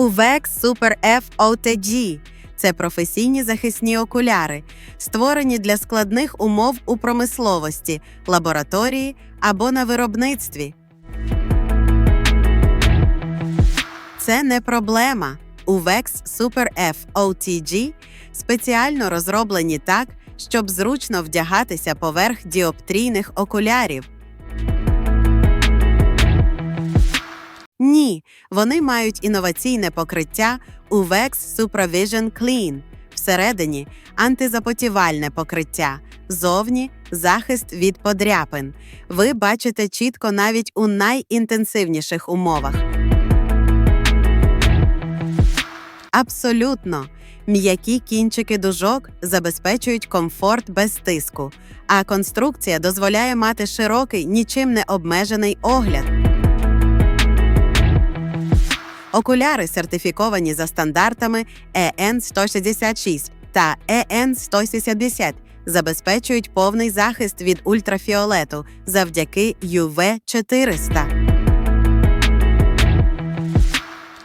UVEX Super F OTG – це професійні захисні окуляри, створені для складних умов у промисловості, лабораторії або на виробництві. Це не проблема. UVEX Super F OTG спеціально розроблені так, щоб зручно вдягатися поверх діоптрійних окулярів. Вони мають інноваційне покриття UVEX SupraVision Clean. Всередині антизапотівальне покриття, зовні захист від подряпин. Ви бачите чітко навіть у найінтенсивніших умовах. Абсолютно. М'які кінчики дужок забезпечують комфорт без тиску, а конструкція дозволяє мати широкий, нічим не обмежений огляд. Окуляри сертифіковані за стандартами EN 166 та EN 170 забезпечують повний захист від ультрафіолету завдяки UV 400.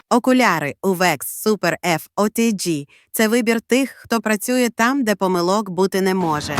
Окуляри UVEX Super F OTG – це вибір тих, хто працює там, де помилок бути не може.